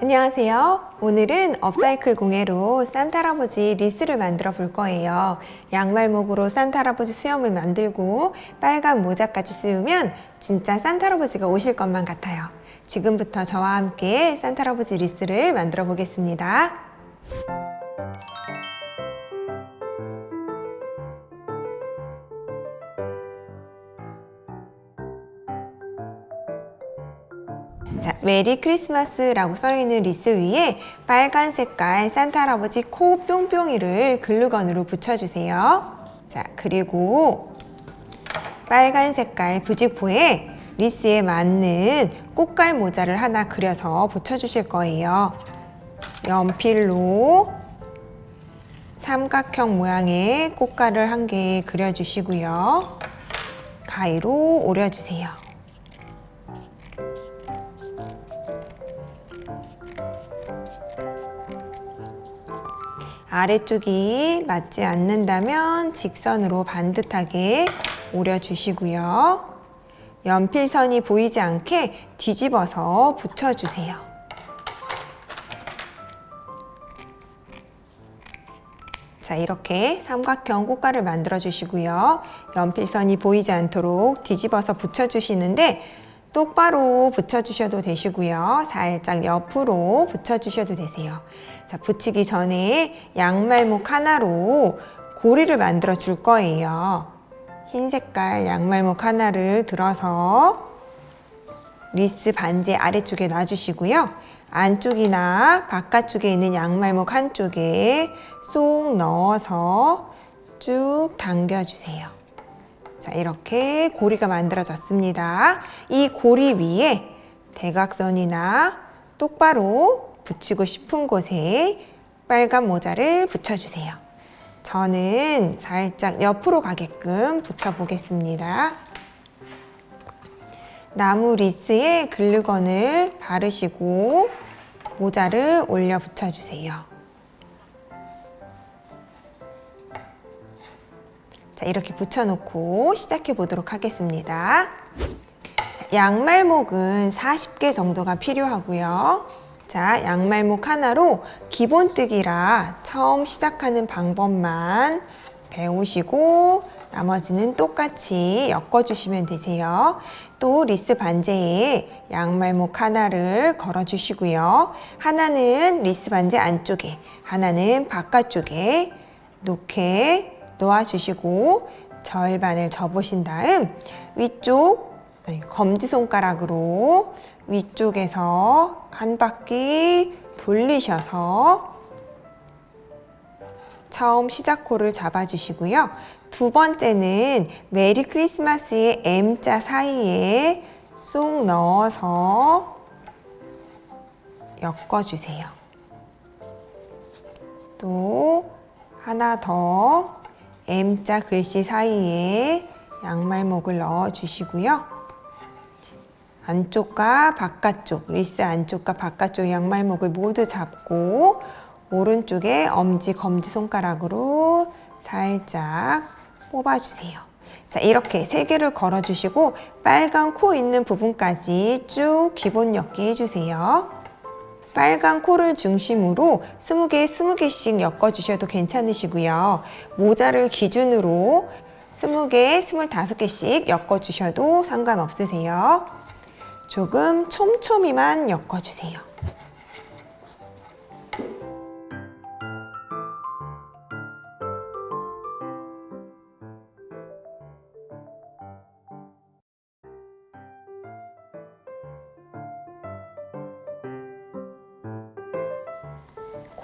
안녕하세요. 오늘은 업사이클 공예로 산타 할아버지 리스를 만들어 볼 거예요. 양말목으로 산타 할아버지 수염을 만들고 빨간 모자까지 씌우면 진짜 산타 할아버지가 오실 것만 같아요. 지금부터 저와 함께 산타 할아버지 리스를 만들어 보겠습니다. 메리 크리스마스라고 써있는 리스 위에 빨간 색깔 산타 할아버지 코 뿅뿅이를 글루건으로 붙여주세요. 자, 그리고 빨간 색깔 부직포에 리스에 맞는 꽃갈 모자를 하나 그려서 붙여주실 거예요. 연필로 삼각형 모양의 꽃갈을 한 개 그려주시고요. 가위로 오려주세요. 아래쪽이 맞지 않는다면 직선으로 반듯하게 오려주시고요. 연필선이 보이지 않게 뒤집어서 붙여주세요. 자, 이렇게 삼각형 꽃가를 만들어 주시고요. 연필선이 보이지 않도록 뒤집어서 붙여주시는데 똑바로 붙여주셔도 되시고요. 살짝 옆으로 붙여주셔도 되세요. 자, 붙이기 전에 양말목 하나로 고리를 만들어 줄 거예요. 흰 색깔 양말목 하나를 들어서 리스 반지 아래쪽에 놔주시고요. 안쪽이나 바깥쪽에 있는 양말목 한쪽에 쏙 넣어서 쭉 당겨주세요. 자, 이렇게 고리가 만들어졌습니다. 이 고리 위에 대각선이나 똑바로 붙이고 싶은 곳에 빨간 모자를 붙여주세요. 저는 살짝 옆으로 가게끔 붙여보겠습니다. 나무 리스에 글루건을 바르시고 모자를 올려 붙여주세요. 자, 이렇게 붙여놓고 시작해 보도록 하겠습니다. 양말목은 40개 정도가 필요하고요. 자, 양말목 하나로 기본뜨기라 처음 시작하는 방법만 배우시고 나머지는 똑같이 엮어주시면 되세요. 또 리스 반지에 양말목 하나를 걸어주시고요. 하나는 리스 반지 안쪽에, 하나는 바깥쪽에 놓게 놓아주시고 절반을 접으신 다음 위쪽 검지손가락으로 위쪽에서 한 바퀴 돌리셔서 처음 시작코를 잡아주시고요. 두 번째는 메리 크리스마스의 M자 사이에 쏙 넣어서 엮어주세요. 또 하나 더 M자 글씨 사이에 양말목을 넣어 주시고요. 안쪽과 바깥쪽, 리스 안쪽과 바깥쪽 양말목을 모두 잡고 오른쪽에 엄지, 검지 손가락으로 살짝 뽑아주세요. 자, 이렇게 세 개를 걸어주시고 빨간 코 있는 부분까지 쭉 기본 엮기 해주세요. 빨간 코를 중심으로 20개, 20개씩 엮어주셔도 괜찮으시고요. 모자를 기준으로 20개, 25개씩 엮어주셔도 상관없으세요. 조금 촘촘히만 엮어주세요.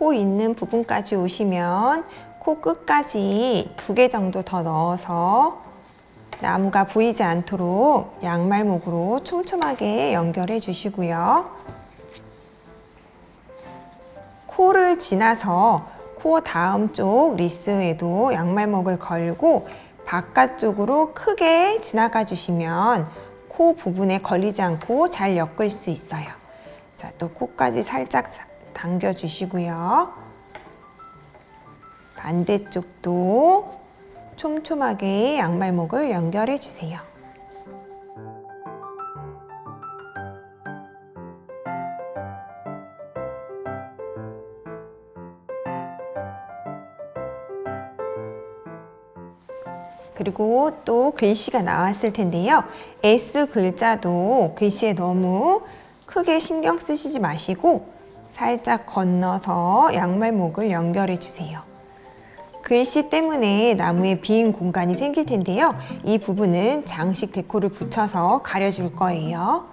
코 있는 부분까지 오시면 코 끝까지 두 개 정도 더 넣어서 나무가 보이지 않도록 양말목으로 촘촘하게 연결해 주시고요. 코를 지나서 코 다음 쪽 리스에도 양말목을 걸고 바깥쪽으로 크게 지나가 주시면 코 부분에 걸리지 않고 잘 엮을 수 있어요. 자, 또 코까지 살짝 당겨주시고요. 반대쪽도 촘촘하게 양말목을 연결해 주세요. 그리고 또 글씨가 나왔을 텐데요. S 글자도 글씨에 너무 크게 신경 쓰시지 마시고 살짝 건너서 양말목을 연결해 주세요. 글씨 때문에 나무에 빈 공간이 생길 텐데요. 이 부분은 장식 데코를 붙여서 가려줄 거예요.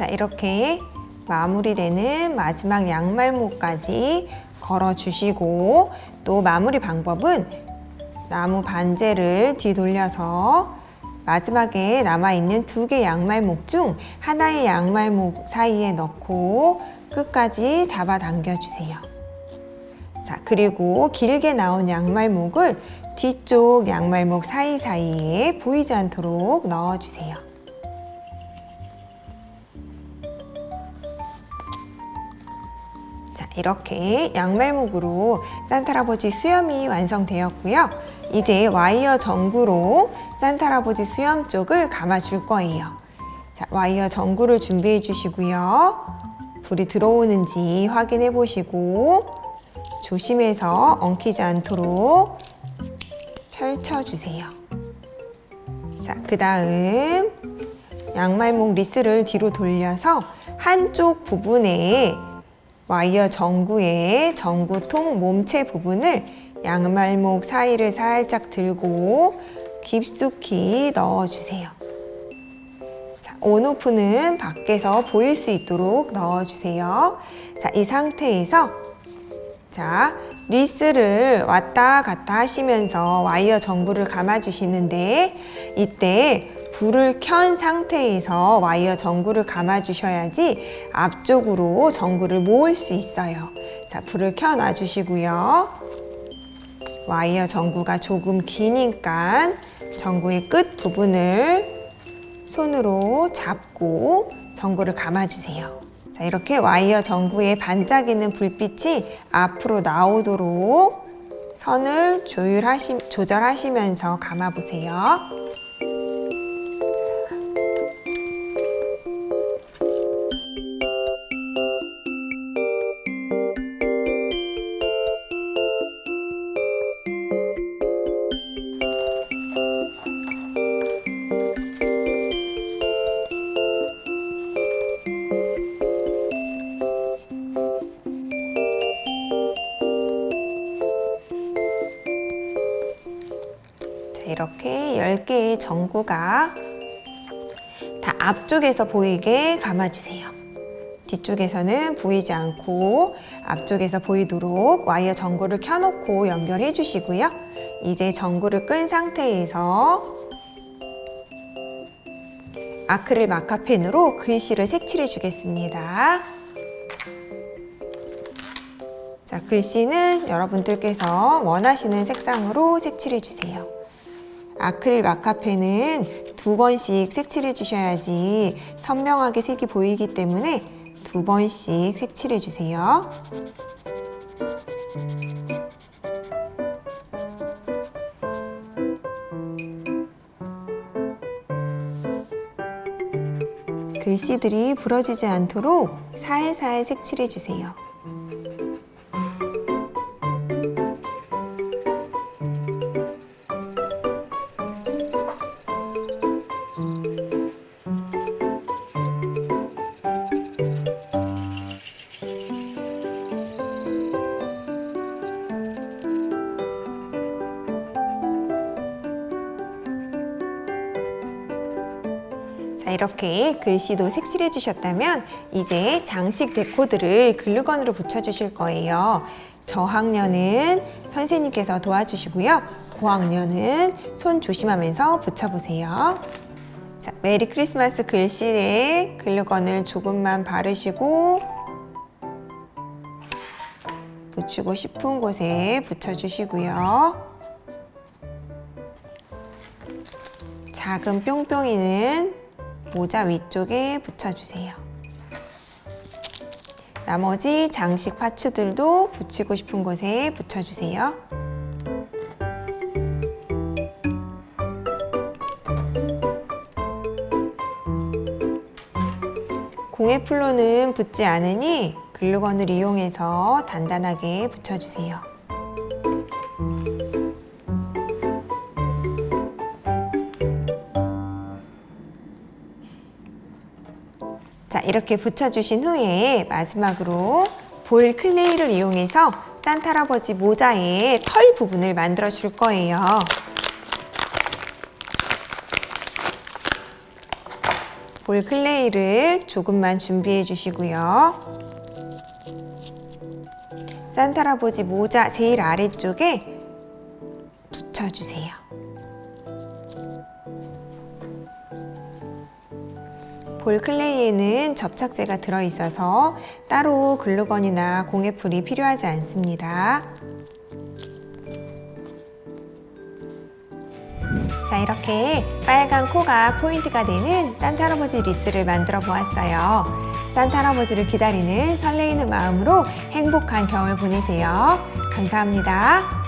자, 이렇게 마무리되는 마지막 양말목까지 걸어주시고 또 마무리 방법은 나무 반제를 뒤돌려서 마지막에 남아있는 두 개 양말목 중 하나의 양말목 사이에 넣고 끝까지 잡아당겨 주세요. 자, 그리고 길게 나온 양말목을 뒤쪽 양말목 사이사이에 보이지 않도록 넣어주세요. 이렇게 양말목으로 산타 할아버지 수염이 완성되었고요. 이제 와이어 전구로 산타 할아버지 수염 쪽을 감아줄 거예요. 자, 와이어 전구를 준비해 주시고요. 불이 들어오는지 확인해 보시고 조심해서 엉키지 않도록 펼쳐주세요. 자, 그 다음 양말목 리스를 뒤로 돌려서 한쪽 부분에 와이어 전구의 전구통 몸체 부분을 양말목 사이를 살짝 들고 깊숙이 넣어주세요. 자, 온오프는 밖에서 보일 수 있도록 넣어주세요. 자, 이 상태에서 자, 리스를 왔다 갔다 하시면서 와이어 전구를 감아주시는데 이때 불을 켠 상태에서 와이어 전구를 감아 주셔야지 앞쪽으로 전구를 모을 수 있어요. 자, 불을 켜 놔 주시고요. 와이어 전구가 조금 기니까 전구의 끝 부분을 손으로 잡고 전구를 감아 주세요. 자, 이렇게 와이어 전구에 반짝이는 불빛이 앞으로 나오도록 선을 조율하시, 조절하시면서 감아보세요. 전구가 다 앞쪽에서 보이게 감아주세요. 뒤쪽에서는 보이지 않고 앞쪽에서 보이도록 와이어 전구를 켜놓고 연결해 주시고요. 이제 전구를 끈 상태에서 아크릴 마카펜으로 글씨를 색칠해 주겠습니다. 자, 글씨는 여러분들께서 원하시는 색상으로 색칠해 주세요. 아크릴 마카펜은 두 번씩 색칠해 주셔야지 선명하게 색이 보이기 때문에 두 번씩 색칠해 주세요. 글씨들이 부러지지 않도록 살살 색칠해 주세요. 자, 이렇게 글씨도 색칠해 주셨다면 이제 장식 데코들을 글루건으로 붙여 주실 거예요. 저학년은 선생님께서 도와주시고요. 고학년은 손 조심하면서 붙여보세요. 자, 메리 크리스마스 글씨에 글루건을 조금만 바르시고 붙이고 싶은 곳에 붙여주시고요. 작은 뿅뿅이는 모자 위쪽에 붙여주세요. 나머지 장식 파츠들도 붙이고 싶은 곳에 붙여주세요. 공예 플로는 붙지 않으니 글루건을 이용해서 단단하게 붙여주세요. 자, 이렇게 붙여주신 후에 마지막으로 볼 클레이를 이용해서 산타 할아버지 모자의 털 부분을 만들어 줄 거예요. 볼 클레이를 조금만 준비해 주시고요. 산타 할아버지 모자 제일 아래쪽에 붙여주세요. 볼 클레이에는 접착제가 들어있어서 따로 글루건이나 공예풀이 필요하지 않습니다. 자, 이렇게 빨간 코가 포인트가 되는 산타 할아버지 리스를 만들어 보았어요. 산타 할아버지를 기다리는 설레이는 마음으로 행복한 겨울 보내세요. 감사합니다.